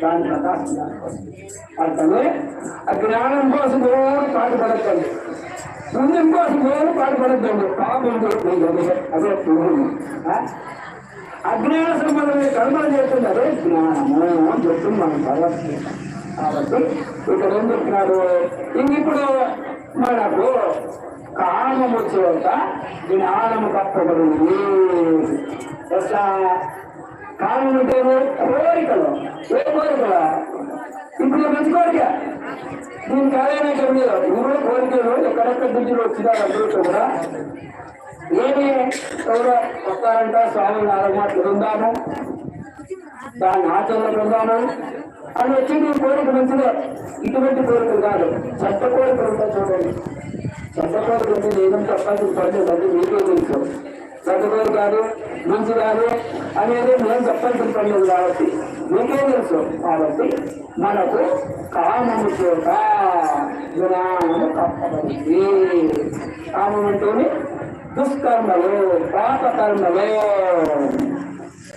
దాని ప్రకాశం అర్థమే ఆ జ్ఞానం కోసం ఎవరు పాటుపడద్దండి పుణ్యం కోసం ఎవరు పాటుపడద్దండి పాపం అదే అదే పుణ్యం అజ్ఞాన సంబంధమైన కర్మలు చేస్తుంది అదే జ్ఞానము అని చెప్తుంది మనం భగవద్గీత కాబట్టి ఇక్కడ ఏం చెప్తున్నారు ఇంక ఇప్పుడు మనకు కామము చేత జ్ఞానము కప్పబడింది ఎట్లా కారణం పేరు కోరికలు ఏ కోరికల? ఇప్పుడు మంచి కోరిక. దీనికి అదేనా చెప్పలేదు. ఇప్పుడు కోరికలు ఎక్కడెక్కడ దిద్దులు వచ్చినా అందరూ కూడా ఏమి? ఎవరో వస్తారంట స్వామి నాలుగు మాటలు విందాము దాన్ని ఆచరణ ఉందాము అని వచ్చి నీ కోరిక మంచిదే. ఇటువంటి కోరికలు కాదు. చెత్త కోరికలు ఉంటాయి చూడండి. చెత్త కోరిక ఉంటే నేను తప్పాల్సిన పని అది మీకే తెలుసు. చెత్త కాదు మంచి కాదు అనేది మేము చెప్పాల్సిన పని లేదు కాబట్టి మీకే తెలుసు? కాబట్టి మనకు కామము చేత జ్ఞానము కప్పబడింది కామం అంటేనే దుష్కర్మలు పాపకర్మలు.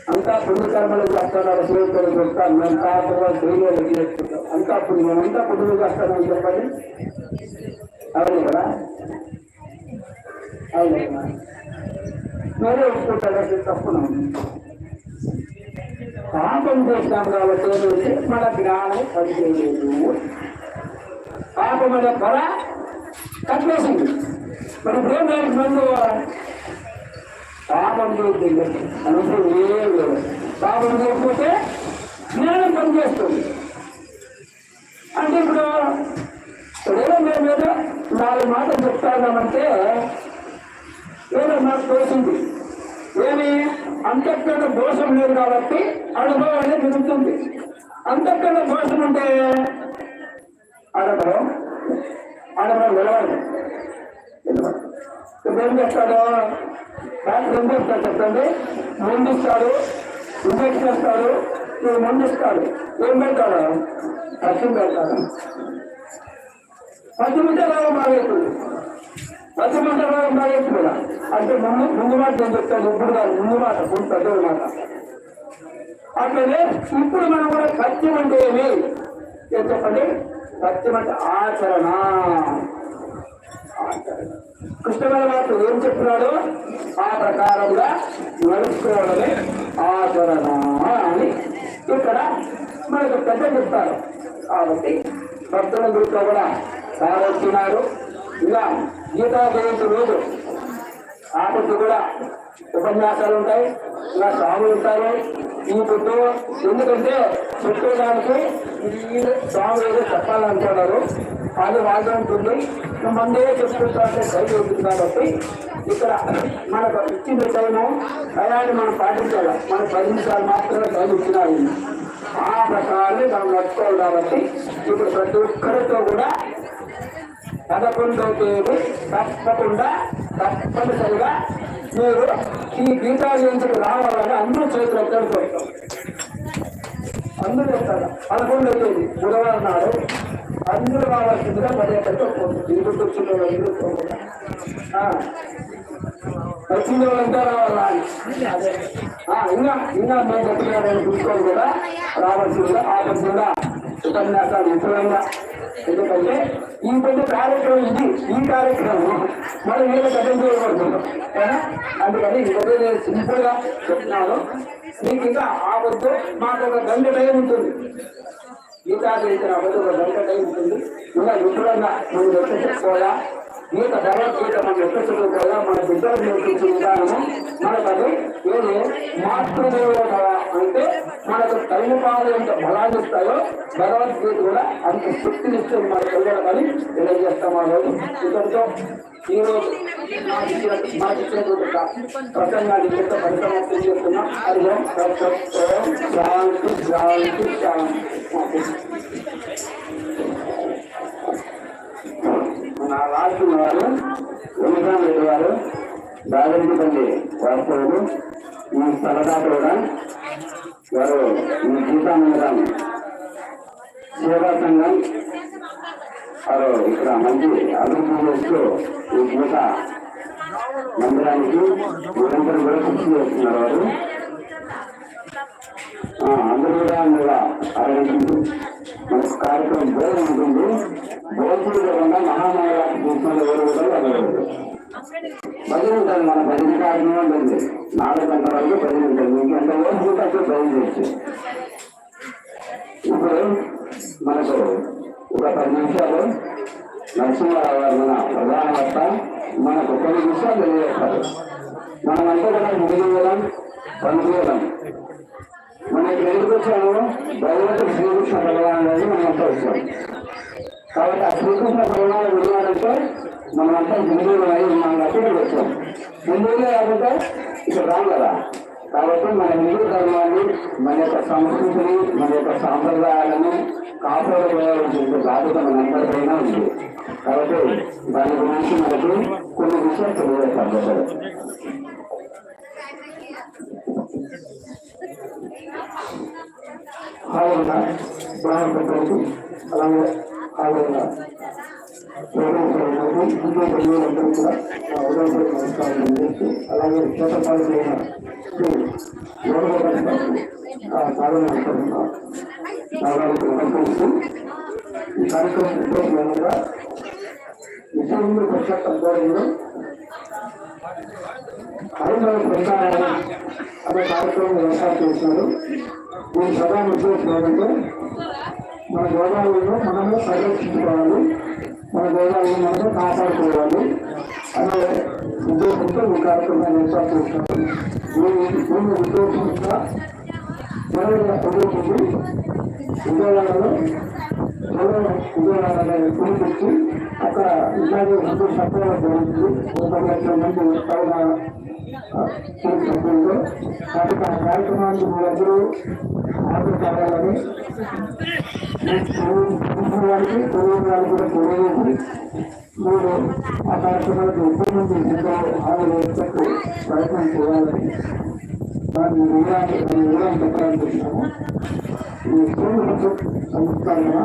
అంతా పుణ్యకర్మలు చేస్తున్నారు సేవకులు చెప్తాను. మేము కాకుండా స్త్రీలు చేసుకుంటాం అంతా పుణ్యం అంతా పుణ్యం చేస్తానని చెప్పండి. అవును కదా? అవును కదా? మీరే ఒప్పుకుంటారు తప్పున పాపం చేస్తాం కాబట్టి మన జ్ఞానం పనిచేయలేదు పాపం అనే పొర కట్టేసింది మన ప్రేమ దానికి పాపం చేస్తుంది అనుభవం ఏం లేదు. పాపం చేయకపోతే జ్ఞానం పనిచేస్తుంది అంటే ఇప్పుడు ఏదో మేము ఏదో నాలుగు మాటలు చెప్తామంటే ఏదో నాకు తోసింది ఏమి అంతకన్నా దోషం లేదు కాబట్టి అనుభవం అనేది జరుగుతుంది అంతఃకరణ దోషం ఉంటే అడగడం అడగడం నిలవాలి ఇప్పుడు ఏం చేస్తాడు? డాక్టర్ ఏం చేస్తాడు చెప్పండి. మందు ఇస్తాడు ఇంజక్షన్ ఇస్తాడు ఈ మందు ఇస్తాడు ఏం పెడతాడు? పశ్చిమ పెడతాడు. పశ్చిమంటే రోగం బాగా పశ్చిమంటే రోగం ఉండాలి కూడా అంటే ముందు ముందు మాట ఏం చెప్తాను ఇప్పుడు కాదు ముందు మాట ముందు పెద్దల మాట. అట్లనే ఇప్పుడు మనం కూడా సత్యం అంటే ఏమి? ఏం చెప్పండి? సత్యం అంటే ఆచరణ. ఆచరణ. కృష్ణమైన ఏం చెప్తున్నాడు? ఆ ప్రకారంగా నడుచుకోవడమే ఆచరణ అని ఇక్కడ మనకు పెద్ద చెప్తారు. కాబట్టి భక్తుల గురితో కూడా సాగొస్తున్నారు ఇలా గీతా జయంతి రోజు ఆ కూడా ఉపన్యాసాలు ఉంటాయి ఇలా స్వాములు ఉంటారు ఈ పొద్దు ఎందుకంటే చుట్టూడానికి ఈ స్వాములు ఏదో చెప్పాలనుకున్నారు. అది వాళ్ళు ఉంటుంది. మందే చెప్పుకుంటా అంటే ఉంటుంది కాబట్టి ఇక్కడ మనకు ఇచ్చిన టైము అలాంటి మనం పాటించాలి. మన పది నిమిషాలు మాత్రమే టైం ఇచ్చినారు ఆ ప్రకారాన్ని మనం నడుచుకోవాలి కాబట్టి ఇప్పుడు ప్రతి ఒక్కరితో కూడా పదకొండవ తేదీ తప్పకుండా తప్పనిసరిగా మీరు ఈ గీతా జయంతికి రావాలని అందరూ చేతులు ఎక్కడికి అందరూ చెప్తారు. పదకొండవ తేదీ బుధవారం నాడు అందరూ రావాల్సిందిగా పదే పదే ఇంటికి వచ్చిన వాళ్ళు వచ్చిన వాళ్ళంతా రావాలా? ఇంకా ఇంకా మేము చెప్పిన చూసుకోవాలి కూడా రావాల్సిందిగా ఆపత్తిగా ఉపన్యాసాలు ఇతరంగా ఎందుకంటే ఈ పెద్ద కార్యక్రమం ఇది ఈ కార్యక్రమం మనం వీళ్ళకి కథం చేయకూడదు అందుకని ఇదే నేను సింపుల్గా చెప్తున్నాను. మీకు ఇంకా ఆపద్దు మాకు ఒక గంట టైం ఉంటుంది. గీతా చేసిన అబద్ధం ఒక గంట టైం ఉంటుంది. ఇంకా విపులంగా మనం ఎక్కడ చెప్పుకోవాలా గీత భగవద్గీత మనం ఎక్కడ చదువుకోవాలా మన బిడ్డలు నేర్పించిన విధానము. మనకు అది మాతృదేవుడు మాతృదేవ అంటే మనకు తల్లి పాలు ఎంత బలాన్ని ఇస్తాయో భగవద్గీత కూడా అంత శక్తిని ఇస్తుంది మన పిల్లలకని తెలియజేస్తాం ఆ రోజు. ఇతరుతో ఈ రోజు నాకు ప్రసంగాన్ని ఎంత పరిసమాప్తం చేస్తున్నాం అది ఓం శాంతి శాంతి శాంతి. మన రాష్ట్రం వారు వెంకటరామ లేని వారు దాదాపుపల్లి వాస్తవులు. ఈ సరదా కూడా వారు ఈ గీతామందిరం సేవా సంఘం వారు ఇక్కడ మంచి అభివృద్ధి చేస్తూ ఈ గీత మందిరానికి నిరంతరం కూడా కృషి చేస్తున్నారు వారు. అందరూ కూడా కూడా అరగంటుంది మనకు కార్యక్రమం భోజనం ఉంటుంది భోజనం కాకుండా మహామాయాలకు చూసిన ఎవరు కూడా వెళ్ళలేదు భజన ఉంటుంది మన భజన కార్యక్రమం ఉంటుంది నాలుగు గంటల వరకు భజన ఉంటుంది మీకు ఎంత ఓపిక అప్పుడు భజన చేయొచ్చు ఇప్పుడు మనకు ఒక పది నిమిషాలు నరసింహారావు గారు మన ప్రధాన వక్త మనకు కొన్ని విషయాలు తెలియజేస్తారు మనం మనమంతా కూడా ముగియడం పనిచేయడం మనం ఇక్కడ ఎందుకు వచ్చాము భగవంతుడు శ్రీకృష్ణ భగవాన్ అనేది మనం అంతా వచ్చాము కాబట్టి ఆ శ్రీకృష్ణ ప్రేమాలు విన్నారంటే మనమంతా హిందువులు అయి ఉన్నాం కాబట్టి వచ్చాం. హిందువులే కాకుండా ఇక్కడ రాం కదా. కాబట్టి మన హిందూ ధర్మాన్ని మన యొక్క సంస్కృతిని మన యొక్క సాంప్రదాయాలను కాపాడుకోవాల్సిన బాధ్యత మనందరిపైన ఉంది. కాబట్టి దాని గురించి మనకు కొన్ని విషయాలు తెలియజేస్తారు. అలాగే ఆ అలాగే చేతపాలు ఈ కార్యక్రమం ఉద్యోగంగా విశ్వంలో పరిషత్ ఆధ్వర్యంలో హైదరాబాద్ ప్రసారం అనే కార్యక్రమం ఏర్పాటు చేశారు దీని ప్రధాన ఉద్దేశం ఏంటంటే మన గోదావరిలో మనమే పరిరక్షించుకోవాలి మన గోదావరి మనమే కాపాడుకోవాలి. అనే ఉద్దేశంతో ఈ కార్యక్రమాన్ని ఏర్పాటు చేశారు. ఈ భూమి ఉద్దేశంగా జనవరి ప్రభుత్వం విజయవాడలో విజయవాడ పిలిపించి అక్కడ ఇలాగే హిందూ సత్యాలు జరుగుతుంది ఒక లక్షల మంది పైన సభ్యులు. కాబట్టి ఆ కార్యక్రమానికి మీరందరూ హాజరు కావాలని వారికి తెలుగు వారికి కూడా తెలియజేసి మీరు ఆ కార్యక్రమానికి ఎక్కువ మంది ఎంతో హాజరు ప్రయత్నం చేయాలని దాన్ని వివరాన్ని దాని వివరాన్ని చెప్పాలనుకుంటున్నాము ఈ సోమ సంస్కరణ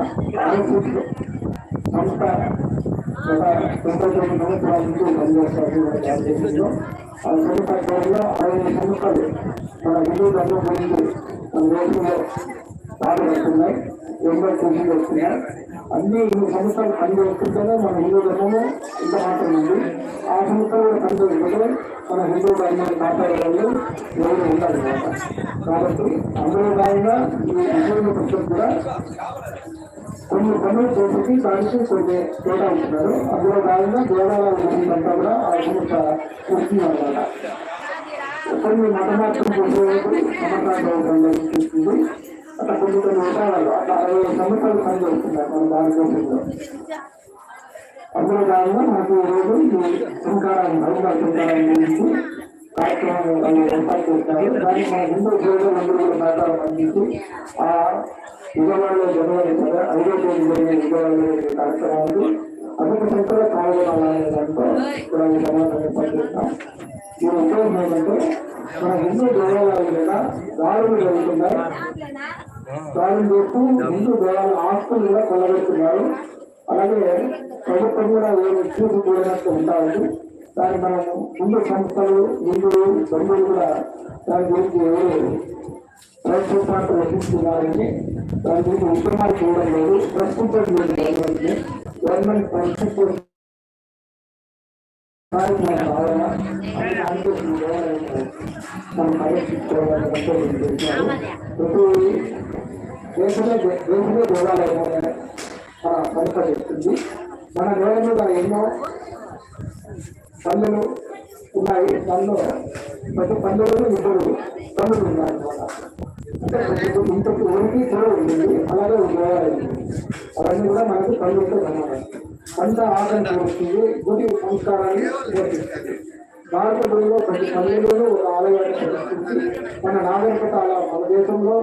ఆరోగ్య సంస్థ గత తొంభై తొమ్మిది సంవత్సరాల నుంచి పనిచేస్తారు ఆ సంస్థలో అరవై సంస్థలు మన హిందూ ధర్మం గురించి మన పాల్గొంటున్నాయి ఎన్నో కృషి వస్తున్నాయి అన్ని ఈ సంస్థలు పనిచేస్తుంటేనే మన హిందూ ధర్మము ఇంత మాత్రం ఉంది ఆ సంవత్సరాలు పనిచేస్తుంటే మన హిందూ ధర్మాన్ని కాపాడేవాళ్ళు ఎవరు ఉండాలి కాబట్టి అందులో భాగంగా ఈ విజయ పరిషత్ కూడా కొన్ని పనులు చేసి దానికి కొన్ని తేడా ఉంటున్నారు అందులో భాగంగా దేవాలయం అంతా కూడా ఆ సంస్థ వస్తుంది అనమాట కొన్ని మతమార్పులు చేసేవాళ్ళు సమకాలీన అట్లా కొన్ని కొన్ని ఉంటారు అట్లా అరవై సంవత్సరాలు పని పనిచేస్తున్నారు మన భారతదేశంలో అందులో భాగంగా మనకు ఈరోజు ఈ శంకారాన్ని మహిళా శంకారాన్ని గురించి కార్యక్రమం ఏర్పాటు చేస్తారు దానికి మన హిందూ సోదరులందరూ కూడా సహకారం అందించి ఆ విజయవాడలో జనవరి పద ఐదో తేదీ జరిగే విజయవాడలో జరిగే కార్యక్రమాలు అధిక సంఖ్యలో పాల్గొనాలనే దాంట్లో కూడా ఈ సమాధానం ఏర్పాటు చేస్తాం ఈ ఉద్దేశం ఏంటంటే మన హిందూ దేవాలయాల మీద దాడులు జరుగుతున్నాయి దాడులు చేస్తూ హిందూ దేవాలయ ఆస్తులు కూడా కొల్లగొడుతున్నారు అలాగే ప్రభుత్వం కూడా వేరే చూసి చూడనట్టు ఉంటారు దాన్ని మనం హిందూ సంస్థలు హిందువులు బంధువులు కూడా దాని గురించి ఎవరు ప్రభుత్వాన్ని రక్షిస్తున్నారని దాని గురించి ఉత్తమాలు చూడడం లేదు. ప్రస్తుతం గవర్నమెంట్ గవర్నమెంట్ దేవాలయం మన సంస్థ చేస్తుంది మన నేల మీద ఎన్నో పనులు ఉన్నాయి దానిలో ప్రతి పనులలో ఇద్దరు పనులు ఉన్నాయన్నమాట అంటే ఇంతకు ఉనికి కూడా ఉంటుంది అలాగే ఒక దేవాలయం అవన్నీ కూడా మనకు పనులతో సమానం పంట ఆకంఠ వస్తుంది. గుడి సంస్కారాన్ని నేర్పిస్తుంది భారతదేశంలో ప్రతి సమయంలోనూ ఒక ఆలయాన్ని ప్రదర్శించి మన నాగరికత అలా మన దేశంలో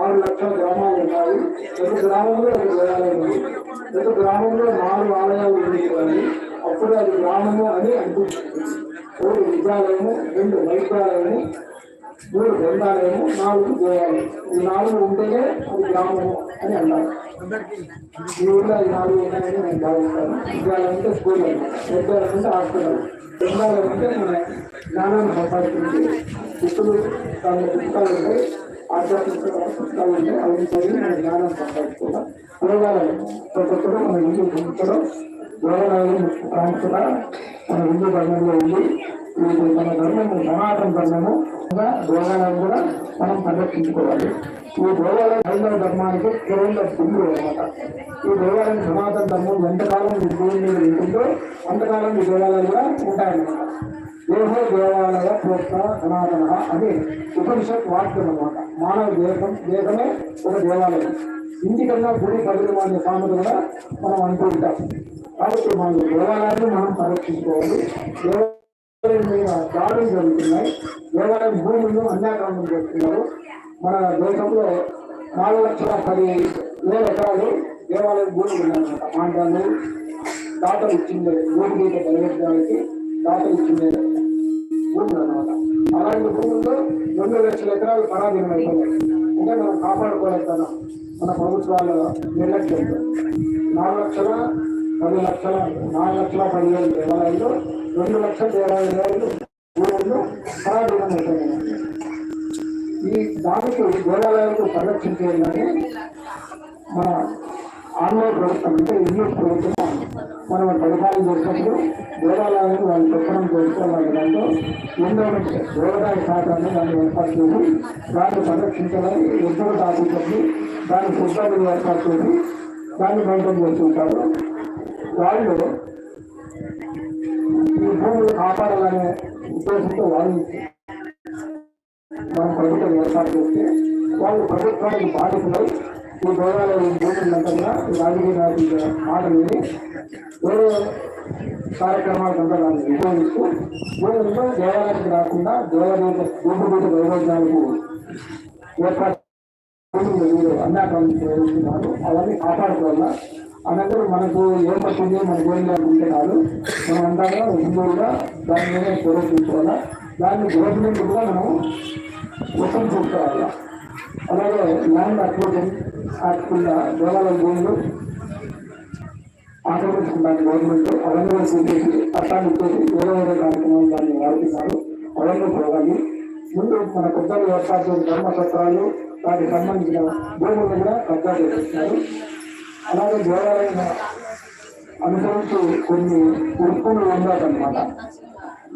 ఆరు లక్షల గ్రామాలు ఉన్నాయి. ప్రతి గ్రామంలో ఒక దేవాలయం ఉంది ప్రతి గ్రామంలో నాలుగు ఆలయాలు ఉన్నాయి. అప్పుడు అది గ్రామము అని అనిపిస్తుంది ఒకటి విద్యాలయము రెండు వైద్యాలయము మూడు గ్రంథాలయము నాలుగు దేవాలయం ఈ నాలుగు ఉంటేనే అది గ్రామము అని అన్నారు ఈ ఊళ్ళో ఈ నాలుగు ఉన్నాయని నేను భావిస్తాను విద్యాలయం అంటే స్కూల్ విద్యాలయం అంటే హాస్పిటల్ గ్రంథాలయం అంటే మన జ్ఞానాన్ని సంపాదించి పుట్టులు దాని పుస్తకాలు ఉంటాయి ఆధ్యాత్మిక పుస్తకాలు ఉంటాయి అవి చదివి మన జ్ఞానం సంపాదించుకోవాలి దేవాలయం ప్రతి ఒక్కరు మన హిందూ సంస్థలో దేవాలయం ప్రాముఖ్యత మన హిందూ ధర్మంలో ఉంది ఇది మన ధర్మము సనాతన ధర్మము ఇంకా దేవాలయం కూడా మనం సంరక్షించుకోవాలి ఈ దేవాలయం హైందవ ధర్మానికి కేవలం సింధు అనమాట ఈ దేవాలయం సనాతన ధర్మం ఎంతకాలం ఈ భూమి మీద ఉంటుందో అంతకాలం ఈ దేవాలయాలు కూడా ఉంటాయన్నమాట దేహో దేవాలయ ప్రోత్స సనాతన అని ఉపనిషత్ వాక్యం అనమాట మానవ దేశం దేశమే ఒక దేవాలయం ఇంటికన్నా గుడి పదవి అనే సామెత కూడా మనం అంటూ ఉంటాం కాబట్టి మన దేవాలయాన్ని మనం సంరక్షించుకోవాలి దాడులు జరుగుతున్నాయి దేవాలయం భూములను అన్యాక్రమణం చేస్తున్నారు మన దేశంలో నాలుగు లక్షల పది వేల ఎకరాలు దేవాలయం భూములు ఉన్నాయన్నమాట మాండాలు దాతలు ఇచ్చిందే భూమి గీత దాతలు ఇచ్చిందే భూములు అనమాట అలాంటి భూముల్లో రెండు లక్షల ఎకరాలు పరాధీనం అయిపోయాయి. అంటే మనం కాపాడుకోలేకపోయినాం మన ప్రభుత్వాల నిర్లక్ష్యం నాలుగు లక్షల పది లక్షల నాలుగు లక్షల పదివేలు దేవాలయాలు రెండు లక్షల దేవాలయాలు భూములు పరాధీనం అయిపోయాయి ఈ దానికి దేవాలయాలకు పరిరక్షించేయాలని మన ఆంధ్ర ప్రభుత్వం అంటే ఇంగ్లీష్ ప్రభుత్వం మనం పరిపాలన చేసినప్పుడు దేవాలయాలను వాళ్ళు చెప్పడం చేసుకోవాలి దాంట్లో. ఎండోమెంట్ దేవాలయ శాఖను దాన్ని ఏర్పాటు చేసి దాన్ని సంరక్షించాలని ఎప్పుడు ఆఫీసర్ని దాన్ని సిబ్బందిని ఏర్పాటు చేసి దాన్ని మెయింటైన్ చేస్తుంటారు. వాళ్ళు ఈ భూములు కాపాడాలనే ఉద్దేశంతో వాళ్ళు మనం ప్రభుత్వం ఏర్పాటు చేస్తే వాళ్ళు ప్రభుత్వానికి బాధితులై ఈ గౌరవాలయం భూములంతా రాజకీయ నాయకుల మాట విని వేరే కార్యక్రమాలకు అంతా దాన్ని ఉపయోగిస్తూ భూములతో దేవాలయానికి రాకుండా దేవాలయ భూమిపీఠ వైభోజనాలకు ఏర్పాటు భూములు మీరు అన్యాక్రమం అవన్నీ కాపాడుకోవాలా? అనంతరం మనకు ఏం పట్టింది మనకు ఏం లేకుంటే మనం అంటాగా హిందువుగా దాని మీద చొరవ తీసుకోవాలా? దాన్ని గవర్నమెంట్ కూడా మనం మొత్తం చూసుకోవాలా? అలాగే ల్యాండ్ అక్విజన్ యాక్ట్ కింద దేవాలయ భూములు ఆక్రమించుకున్నాను గవర్నమెంట్. అవన్నీ కూడా చూసేసి చట్టాన్ని ఇచ్చేసి వేరే వేరే కార్యక్రమాలు దాన్ని వాడుతున్నారు. అవన్నీ పోవాలి. ముందు మన పెద్దలు ఏర్పాటు చేసిన ధర్మసత్రాలు వాటికి సంబంధించిన భూములు కూడా కబ్జా చేస్తున్నారు. అలాగే దేవాలయం అనుసరించి కొన్ని ఉరుకులు ఉండాలన్నమాట.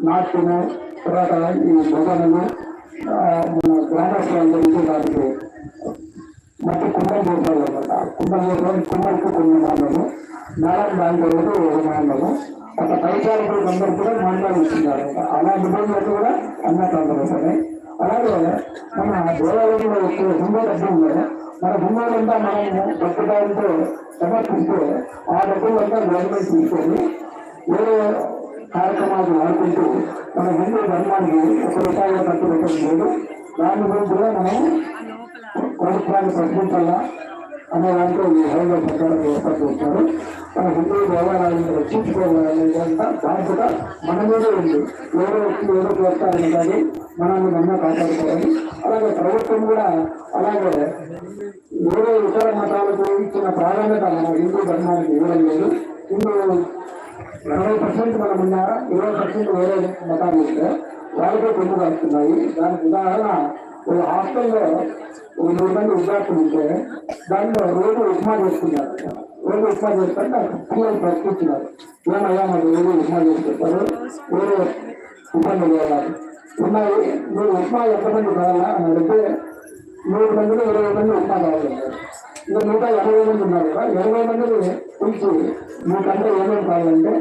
నాట్యము తర్వాత ఈ భజనలు ఆ, మన గ్రామస్తులందరికీ దానికి మట్టి కుండం చేసారు అనమాట కుండం చేసారు కుండలకు కొన్ని మాండము మేడం దాని తర్వాత ఒక మాండము ఒక పరిచారకులు అందరూ కూడా మాండాలు ఇస్తున్నారు అలా నిబంధనలు కూడా అన్నట్టు వస్తున్నాయి అలాగే మన దేవాలయంలో వచ్చే హిందూ డబ్బులు మన భూములంతా మనం డబ్బుదారులతో సమర్పిస్తే ఆ డబ్బులంతా గవర్నమెంట్ తీసుకొని వేరే కార్యక్రమాలు ఆడుకుంటూ మన హిందూ ధర్మానికి ఒక రూపాయలు ఖర్చు పెట్టడం లేదు. దాని గురించి కూడా మనం ప్రభుత్వాన్ని ప్రశ్నించాలా? అనే దాంట్లో ఈ హైవే ప్రకారం ఏర్పాటు చేస్తారు. మన హిందూ దేవాలయాలను రక్షించుకోవాలనేదంతా బాధ్యత మన మీదే ఉంది. ఎవరో వచ్చి ఎవరో చేస్తారని కానీ మనల్ని మనమే కాపాడుకోవాలి అలాగే ప్రభుత్వం కూడా అలాగే వేరే ఇతర మతాలకు ఇచ్చిన ప్రాధాన్యత మన హిందూ ధర్మానికి ఇవ్వడం లేదు. హిందూ ఎనభై పర్సెంట్ మనం ఉన్నారా? ఇరవై పర్సెంట్ వేరే మతాలు ఉంటే వాళ్ళకే కొమ్ము దానికి ఉదాహరణ ఒక హాస్టల్లో ఒక నూరు మంది విద్యార్థులు ఉంటే దాంట్లో రోజు ఉప్మా చేసుకున్నారు రోజు ఉప్మా చేస్తుంటే పిల్లలు ప్రశ్నించినారు ఏమయ్యా మాకు రోజు ఉప్మా చేసి పెట్టారు వేరే ఇబ్బంది చేయాలి ఉన్నాయి మీరు ఉప్మా ఎంతమంది కావాలా అని అడిగితే నూరు మందిలో ఇరవై మంది ఉప్మా కావాలన్నారు ఇంకా మిగతా ఎనభై మంది ఉన్నారు కదా ఎనభై మందిని పిలిచి మీకంటే ఏమేమి కావాలంటే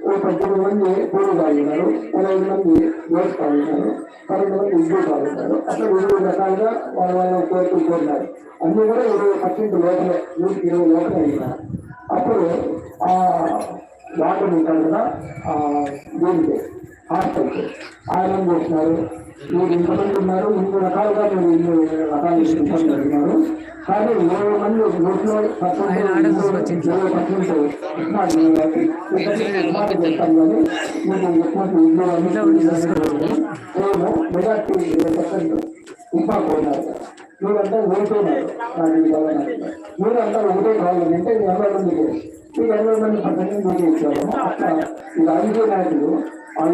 ఓ పద్దెనిమిది మంది పూలు తాగినారు ఇరవై మంది దోశ తాగినారు పన్నెండు మంది ఇడ్లీ తాగుతారు అట్లా వివిధ రకాలుగా వాళ్ళ వాళ్ళ కోరికలు కోరినారు అన్ని కూడా ఇరవై పర్సెంట్ లోపలే నూటికి ఇరవై లోపలే అయినారు అప్పుడు ఆ వాటర్ ఉంటారు కదా దీనికి హాస్టల్కి ఆయన ఏం చేస్తున్నారు? మీరు ఇంతమంది ఉన్నారు? ఇన్ని రకాలుగా మీరు ఇన్ని రకాలు ఇబ్బంది అడిగినారు కానీ ఇరవై మంది నూట్లో పర్సెంట్ ఇరవై పర్సెంట్ చేస్తాం కానీ మీకు ఉప్మా మేము మెజార్టీ పర్సెంట్ ఉప్మా పోయినారు మీరంతా ఓడిపోయినారు మీరంతా ఒకటే కావాలని అంటే ఎనభై మందికి ఈ ఎనభై మంది పర్సెంట్ మీకు ఇచ్చారు ఈ రాజకీయ నాయకులు.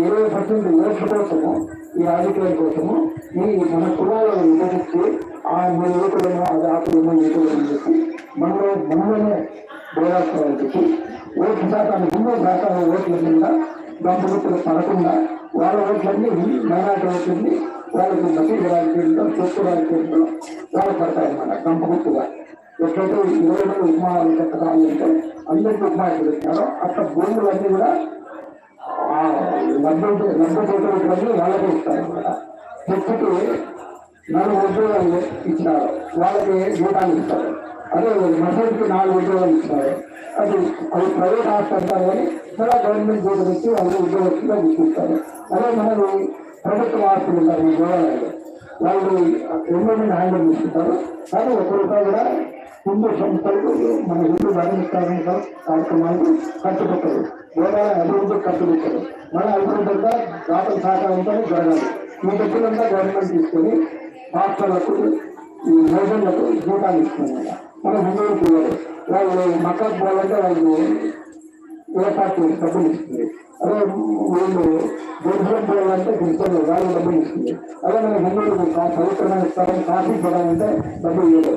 ఇరవై పర్సెంట్ ఓట్ల కోసము ఈ రాజకీయాల కోసము ఈ మన కులాలను విభజించి ఆ మీరు ఓటులను అది ఆకులేమో ఓటులను చెప్పి మనలో మనలోనే భేదాలు చెప్పి ఓటు శాతాన్ని ఎన్నో శాతం ఓట్ల మీద దంపతులు పడకుండా వాళ్ళ ఓట్లన్నీ మైనార్టీ ఓట్లన్నీ వాళ్ళకి మధ్య రాజకీయంలో చెట్టు రాజకీయంలో వాళ్ళు పడతాయన్నమాట దంపగుట్టుగా ఎట్లయితే ఇరవై మంది ఉప్మానాలు కట్టడాలు అంటే అందరికీ ఉప్మా పెట్టారో అక్కడ భూములన్నీ కూడా ఆ లబ్ధ లబ్ధ చేతులన్నీ ఇస్తారు అనమాట నాలుగు ఉద్యోగాలు ఇచ్చినారు వాళ్ళకి జీతాలు ఇస్తారు అదే మసీద్కి నాలుగు ఉద్యోగాలు ఇచ్చినారు అది అది ప్రైవేట్ హాస్పిటల్ కానీ చాలా గవర్నమెంట్ జీతం ఇచ్చి వాళ్ళు ఉద్యోగస్తులుగా గుర్తిస్తారు అదే మనకు ప్రభుత్వ ఆస్తులు ఉంటారు ఈ దేవాలయాలు వాళ్ళు ఎన్నో మంది హ్యాండిల్ తీసుకుంటారు కానీ ఒక్క రూపాయి కూడా ముందు సంస్థలకు మన ఇల్లు ధార్మిక కార్యక్రమాలకు ఖర్చు పెట్టరు అభివృద్ధి ఖర్చు మన అభివృద్ధి దాతల సహకారంతో జరగాలి. ఈ డబ్బులంతా గవర్నమెంట్ తీసుకొని హాస్టళ్ళకు ఈ యోజనలకు జీతాలు ఇస్తుంది మన హిందువులు ఇవ్వరు వాళ్ళు మక్కకు పోవాలంటే వాళ్ళు ఏ డబ్బులు ఇస్తుంది. అదే వీళ్ళు దేశం పోవాలంటే క్రిస్టియన్ వాళ్ళు డబ్బులు ఇస్తుంది. అదే మన హిందువులకు పవిత్రమైన స్థలం కాఫీ పోవాలంటే డబ్బులు ఇవ్వదు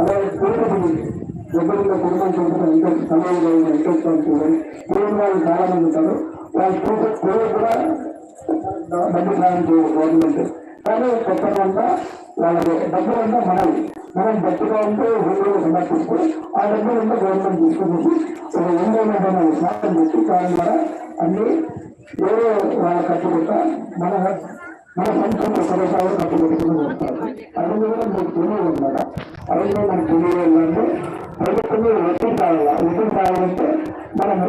అదే తిరుపతి దగ్గరలో కుటుంబం చూసిన ఇంకా సమయంలో వెంకటేశ్వరం చూడండి పూర్వం వాళ్ళు చాలా మంది ఉంటారు. వాళ్ళు కూడా డబ్బు సాయం చేయరు గవర్నమెంట్. కానీ కొత్తమంతా వాళ్ళకి డబ్బులు అంతా మనవి. మనం గట్టిగా ఉంటే హిందువులు సమర్పిస్తే ఆ డబ్బులు అంతా గవర్నమెంట్ తీసుకుని ఒక ఎండోమెంట్ స్నానం చేసి దాని ద్వారా అన్ని వేరే వాళ్ళ ఖర్చు మన మన సంస్థలు కొనసాగు ఖర్చు పెట్టుకుని ఉంటారు అది కూడా మీకు తెలియదు అనమాట అది కూడా మనకు తెలియదు అంటే ప్రభుత్వం ఒత్తిడి కావాలా ఒత్తిడి కావాలంటే మనము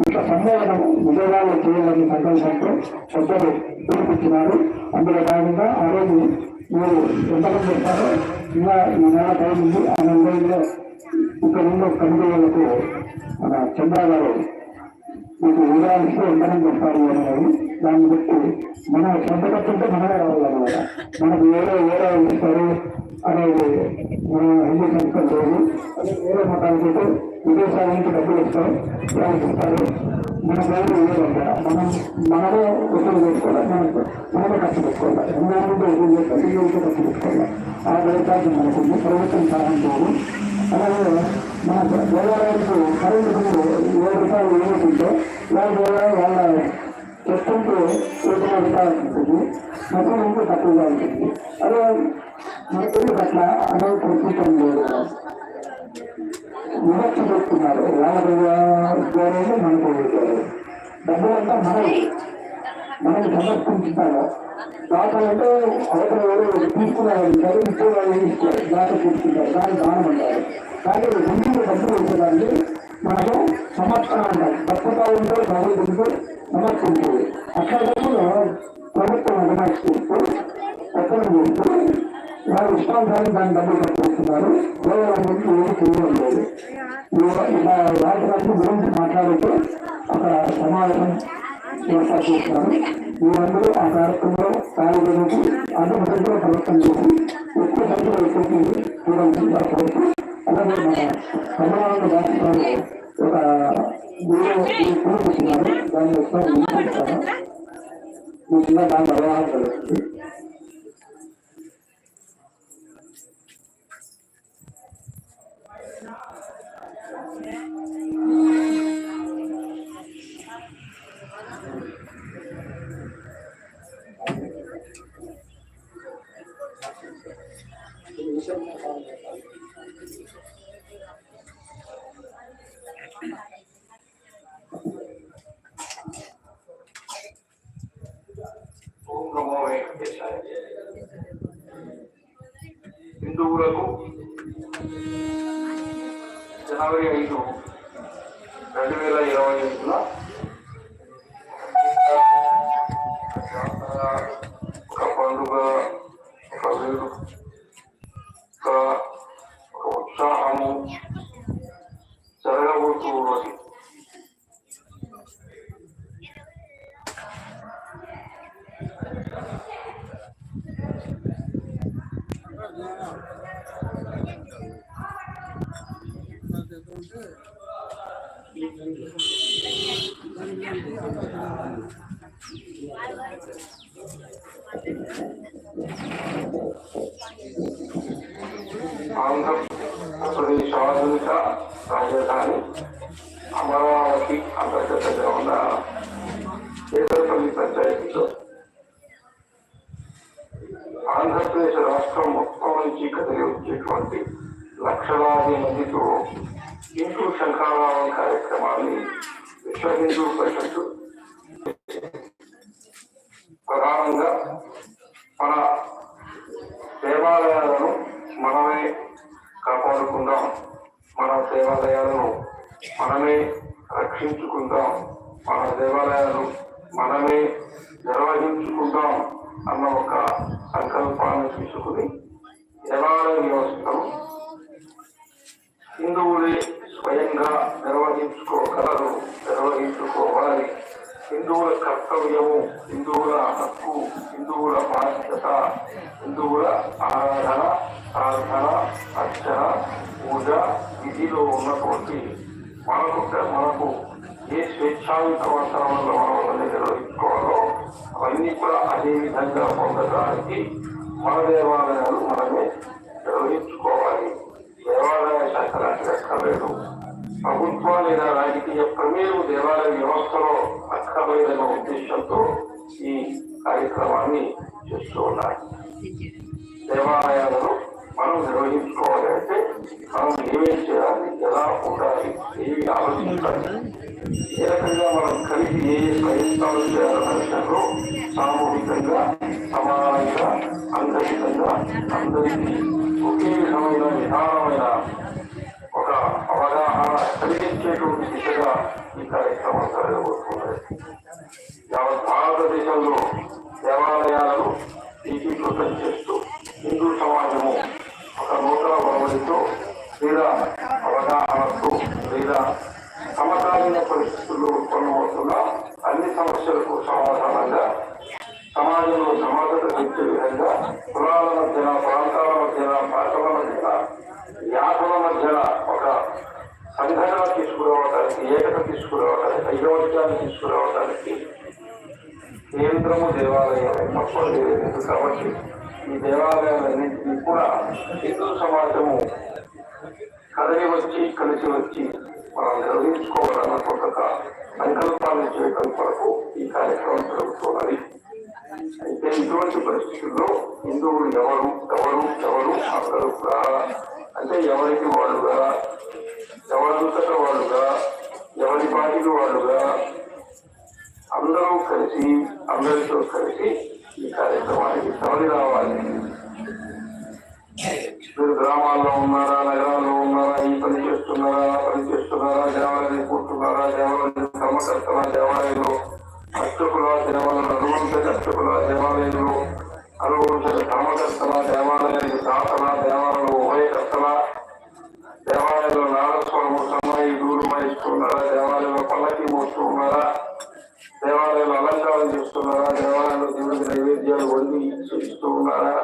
ఇట్లా సమ్మేళనం విజయవాడలో చేయాలని సంకల్పంతో పెద్దలు పిలిపించినారు అందులో భాగంగా ఆ రోజు మీరు ఎంతమంది చెప్తారో ఇంకా ఈ నెల టైం ఉంది ఆ నెల రోజుల్లో ఇక్కడ ఉన్న కమిటీ వాళ్ళకు మన చంద్ర గారు మీకు ఉదాహరణకు ఎంతమంది వస్తారు అనేది దాన్ని బట్టి మన సొంత ఖర్చుంటే మనమే రావాలన్నమాట మనకు వేరే వేరే ఇస్తారు అనేది మన హిందూ సంస్థ లేదు. అదే వేరే మతానికి విదేశాల నుంచి డబ్బులు ఇస్తారు. వాళ్ళకి మన పేరు లేదంట మనం మనమే వసూలు చేసుకోవాలి మనకు మనమే ఖర్చు పెట్టుకోవాలి. ఎంతమంది వసూలు చేస్తారు? వీళ్ళకి ఖర్చు పెట్టుకోవాలి. ఆ వ్యవసాయం మనకు ప్రభుత్వం సహాయం చేయదు అలాగే మన దేవాలయాలకు కరెంటు బిల్లు ఏడు రూపాయలు ఏమవుతుందో వాళ్ళ దేవాలయం వాళ్ళ చెప్తుంటే ఏడు రూపాయలు ఉంటుంది మొత్తం ఇంకా తక్కువగా ఉంటుంది అదే మన తెలుగు పట్ల అనేక ప్రస్తుతం లేదు విభక్తి చెప్తున్నారు వాళ్ళ ఉద్యోగాలు మనకు ఉద్యోగాలు డబ్బులంతా మనవి మనం సమర్పించుతారు దాతలంటే అవతల ఎవరు తీసుకున్నారు ఉంటారు ఇంకో వాళ్ళు ఇస్తారు దాత తీసుకుంటారు దాన్ని మనకు సమర్పణ అంటారు తప్పగా ఉంటే ప్రభుత్వంతో సమర్పించేది అట్లా డబ్బులు ప్రభుత్వం అభిమానిస్తూ ఎక్కడ చేస్తూ వారు ఇష్టానుసారం దాన్ని డబ్బులు కట్టుకుంటున్నారు కేవలం నుంచి ఏమి చేయడం లేదు. ఇలా రాజకీయాల గురించి మాట్లాడుతూ అక్కడ సమావేశం ఏర్పాటు చేస్తున్నారు. మీరందరూ ఆ కార్యక్రమంలో పాల్గొనేది అధిక సంఖ్యలో ప్రవర్తన చేసి ఎక్కువ సంఖ్యలో ఎక్కువ చూడాల్సిందిగా కోరుతూ అలాగే మన కమలానంద రాష్ట్రాలు ఒక వీడియో చూపిస్తున్నారు దాన్ని ఒకసారి వినిపిస్తాను మీ చిన్న దాని అవగాహన propósito. ప్రధానంగా మన దేవాలయాలు మనమే నిర్వహించుకోవాలి. దేవాలయ శాఖ లాంటి అక్కర్లేదు. ప్రభుత్వ లేదా రాజకీయ ప్రమేయం దేవాలయ వ్యవస్థలో అక్కర్లేదన్న ఉద్దేశంతో ఈ కార్యక్రమాన్ని చేస్తూ ఉన్నాయి దేవాలయాలను మనం నిర్వహించుకోవాలి అంటే మనం ఏమేం చేయాలి ఎలా ఉండాలి ఏమి ఆలోచించాలి ఏ రకంగా మనం కలిసి ఏ ప్రయత్నాలు చేయాలన్న విషయంలో సామూహికంగా సమానంగా అంతరితంగా అందరికీ ఒకే విధమైన విధానమైన ఒక అవగాహన కలిగించేటువంటి దిశగా ఈ కార్యక్రమం జరగబోతున్నది యావత్ భారతదేశంలో దేవాలయాలను ఏకీకృతం చేస్తూ హిందూ సమాజము ఒక నూతన ఒరవడితో లేదా అవగాహనతో లేదా సమకాలీన పరిస్థితుల్లో ఉత్పన్నమవుతున్న అన్ని సమస్యలకు సమాధానంగా సమాజంలో సమగ్రత తెచ్చే విధంగా కులాల మధ్యన ప్రాంతాల మధ్యన భాషల మధ్యన యాసల మధ్యన ఒక సంఘటన తీసుకురావడానికి ఏకత తీసుకురావడానికి ఐదవత్యాన్ని తీసుకురావడానికి కేంద్రము దేవాలయం మొత్తం లేదు. కాబట్టి ఈ దేవాలయాలన్నింటినీ కూడా హిందూ సమాజము కదలి వచ్చి కలిసి వచ్చి మనం నిర్వహించుకోవాలన్న ఒక సంకల్పాన్ని చేయడం కొరకు ఈ కార్యక్రమం జరుగుతున్నది. ఇటువంటి పరిస్థితుల్లో హిందువులు ఎవరు ఎవరు ఎవరు అందరూ కూడా అంటే ఎవరికి వాళ్ళుగా ఎవరంతట వాళ్ళుగా ఎవరి పాటికి వాళ్ళుగా అందరూ కలిసి అందరితో కలిసి ఈ కార్యక్రమానికి తరలి రావాలి. మీరు గ్రామాల్లో ఉన్నారా నగరాల్లో ఉన్నారా ఈ పని చేస్తున్నారా పని చేస్తున్నారా దేవాలయం కూర్చున్నారా దేవాలయం సమకర్తన దేవాలయంలో అర్చకుల దేవాలయం అనువంత అర్చకుల దేవాలయంలో అనువంత ధర్మకర్తల దేవాలయానికి దాతల దేవాలయంలో ఉభయకర్తల దేవాలయంలో నారస్వరము సమ్మాయి దూరమై ఇస్తున్నారా దేవాలయంలో పల్లకి మోస్తూ ఉన్నారా దేవాలయంలో అలంకారం చేస్తున్నారా దేవాలయంలో దేవుడి నైవేద్యాలు వండి ఇచ్చి ఇస్తూ ఉన్నారా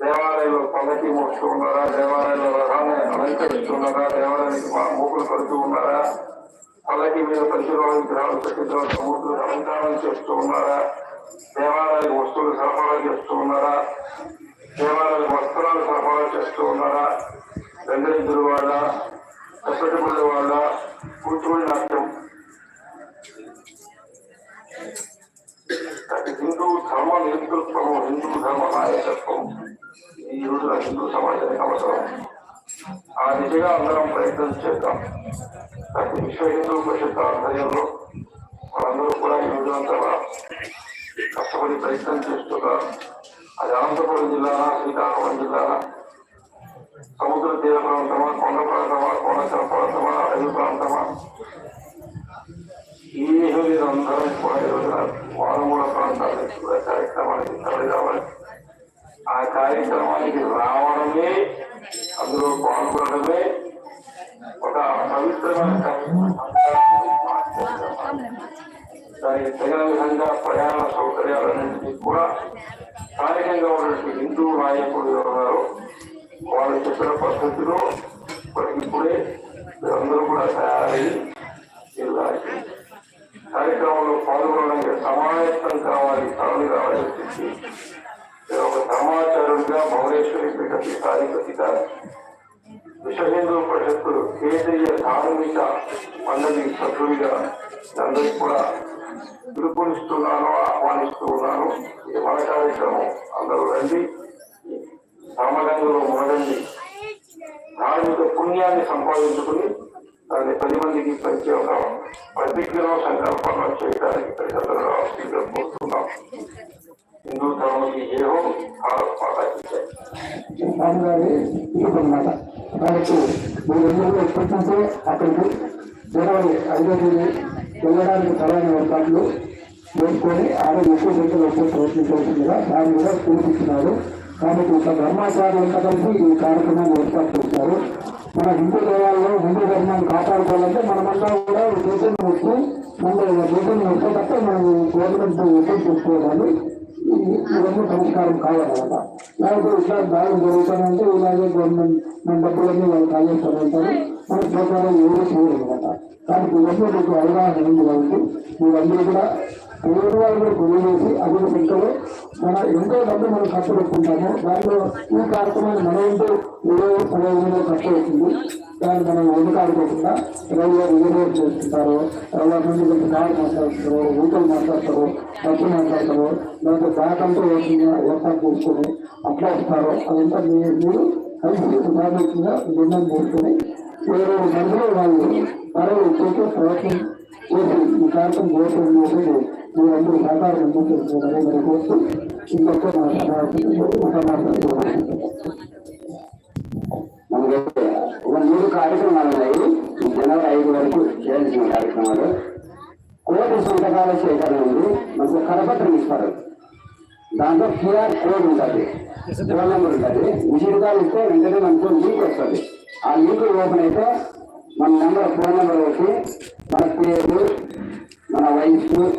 దేవాలయంలో పల్లకి మోస్తూ ఉన్నారా దేవాలయంలో రథాన్ని అలంకరిస్తున్నారా దేవాలయానికి మూకులు పడుతూ ఉన్నారా అలాగే మీరు పంచలోహ విగ్రహాలు సముద్ర తర్వాత అలంకారం చేస్తూ ఉన్నారా? దేవాలయ వస్తువులు సరఫరా చేస్తూ ఉన్నారా? దేవాలయ వస్త్రాలు సరఫరా చేస్తూ ఉన్నారా? వెంకటేశ్వరు వాళ్ళ కష్టపడి వాళ్ళ కూర్చుని నాట్యం. హిందూ ధర్మ నేతృత్వము హిందూ ధర్మ నాయకత్వం. ఈ రోజున హిందూ సమాజానికి అవసరం. ఆ దిశగా అందరం ప్రయత్నం చేద్దాం. ప్రతి విశ్వ హిందూ పరిషత్ ఆధ్వర్యంలో వాళ్ళందరూ కూడా ఈ రోజునంతా కష్టపడి ప్రయత్నం చేస్తున్నారు. అది అనంతపురం జిల్లానా శ్రీకాకుళం జిల్లానా సముద్ర తీర ప్రాంతమా కొండ ప్రాంతమా కోనసర ప్రాంతమా అడవి ప్రాంతమా? ఈ అందరం కూడా ఈ రోజున మారుమూల కూడా కార్యక్రమానికి తరలి రావాలి. ఆ కార్యక్రమానికి రావడమే అందులో పాల్గొనడమే ఒక పవిత్రమైన దానికి తగిన విధంగా ప్రయాణ సౌకర్యాలన్నింటినీ కూడా స్థానికంగా ఉన్నటువంటి హిందూ నాయకులు ఎవరున్నారో వాళ్ళు చెప్పిన పద్ధతిలో ఇప్పటికిప్పుడే మీరందరూ కూడా తయారయ్యి వెళ్ళాలి కార్యక్రమంలో పాల్గొనడానికి సమాయత్తం కావాలి తరలి రావాలి చెప్పి నేను భువనేశ్వరి పీఠ పీఠాధిపతిగా విశ్వ హిందూ పరిషత్తు కేంద్రీయ ధార్మిక మండలి సభ్యుడిగా అందరికీ కూడా పిలుపునిస్తున్నాను ఆహ్వానిస్తూ ఉన్నాను. ఇది మన కార్యక్రమం. అందరూ రండి. రామగంగలో మొదలండి ధార్మిక పుణ్యాన్ని సంపాదించుకుని దాన్ని పది మందికి పంచే ఒక ప్రతిజ్ఞలో సంకల్పంలో చేయడానికి ప్రజలు రావాల్సిందిగా కోరుతున్నాం హిందూ ధర్మకి ఏహో భారత్ మాతాకి జై. స్వామి కాబట్టి మీరందరూ ఎప్పటి నుంచో అక్కడికి జనవరి ఐదో తేదీ వెళ్ళడానికి సరైన ఏర్పాట్లు చేసుకొని ఆరోజు ఎక్కువ సంఖ్యలో వచ్చే ప్రయత్నం దాన్ని కూడా సూచిస్తున్నారు కాబట్టి ఒక ధర్మాచార్యులు కలిసి ఈ కార్యక్రమాన్ని ఏర్పాటు చేశారు మన హిందూ దేవాలయంలో హిందూ ధర్మాన్ని కాపాడుకోవాలంటే మనమంతా కూడా ఈ వచ్చి మన దేశాన్ని వచ్చేటప్పుడు మనం గవర్నమెంట్ ఎక్కువ చేసుకోవాలి ఇవన్నీ పరిష్కారం కావాలన్నమాట. లేకపోతే ఇట్లా దాడి జరుగుతానంటే ఇలాగే గవర్నమెంట్ మన డబ్బులన్నీ వాళ్ళు కాజేస్తూ మన ప్రకారం ఏమీ చేయలేదన్నమాట దానికి ఇవన్నీ మీకు అవగాహన ఉంది కాబట్టి మీరందరూ కూడా పేరు వాళ్ళు కూడా తెలియజేసి అదే సంఖ్యలో మన ఎంతో డబ్బు మనం ఖర్చు పెట్టుకుంటాము. దాంట్లో ఈ కార్యక్రమాన్ని మన ఇంటూ ఏదో ప్రయోజనంలో ఖర్చు అవుతుంది. దాన్ని మనం వెనుకాడుకోకుండా రైల్వే రిజర్వేట్ చేసుకుంటారు. తర్వాత నుండి కొంచెం కారు మాట్లాడుతారు ఊటలు మాట్లాడతారు డబ్బు మాట్లాడతారు. లేకపోతే బ్యాకంతో ఏర్పాటు చేసుకొని అట్లా ఇస్తారు అదంతా మీరు కలిసి ప్రాథమికంగా నిర్ణయం చేసుకొని వేరే మందిలో వాళ్ళు పరవ చేసే ప్రయత్నం చేసి ఈ కార్యక్రమం చేసిన మీరందరూ సహకారం కోరుతూ ఇంకొక మనకైతే ఒక మూడు కార్యక్రమాలు ఉన్నాయి. జనవరి ఐదు వరకు చేయాల్సిన కార్యక్రమాలు. కోటి సంతకాల సేకరణ ఉంది. మనకు కరపత్రం ఇస్తారు. దాంట్లో క్యూఆర్ కోడ్ ఉంటుంది. ఫోన్ నెంబర్ ఉంటుంది. విషయాలు ఇస్తే వెంటనే మనకు లింక్ వస్తుంది. ఆ లింక్ ఓపెన్ అయితే మన నెంబర్ ఫోన్ నెంబర్ వచ్చి మన పేరు మన వయసు